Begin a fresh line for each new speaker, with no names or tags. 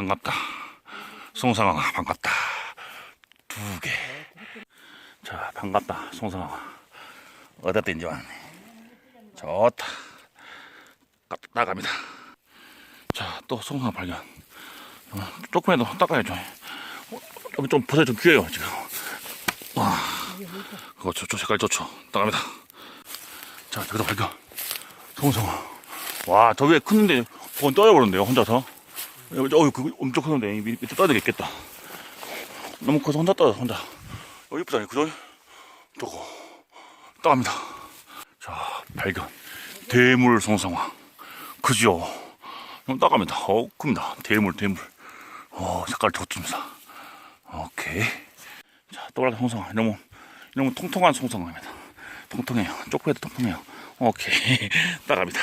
반갑다. 송상아 반갑다. 두 개. 자 반갑다 송상아. 어디다 뗀지 왔네. 좋다. 가- 나갑니다. 자 또 송상아 발견. 어, 조금이라도 닦아야죠. 어, 좀, 좀 보세요 좀 귀해요 지금. 와. 그거 좋죠 색깔 좋죠. 나갑니다. 자 저기도 발견. 송상아. 와, 저 위에 큰데 그건 떠여버렸는데요, 혼자서. 어, 그거 엄청 크는데 이 밑에 떠야 되겠다. 너무 커서 혼자 떠요, 혼자. 어, 이쁘다, 그죠? 저거. 따갑니다. 자, 발견. 대물 송상황. 그죠? 좀 따갑니다. 어, 큽니다. 대물, 대물. 어, 색깔 좋습니다. 오케이. 자, 또라이 송상황. 너무, 너무 통통한 송상황입니다. 통통해요. 쪽배도 통통해요. 오케이. 따갑니다.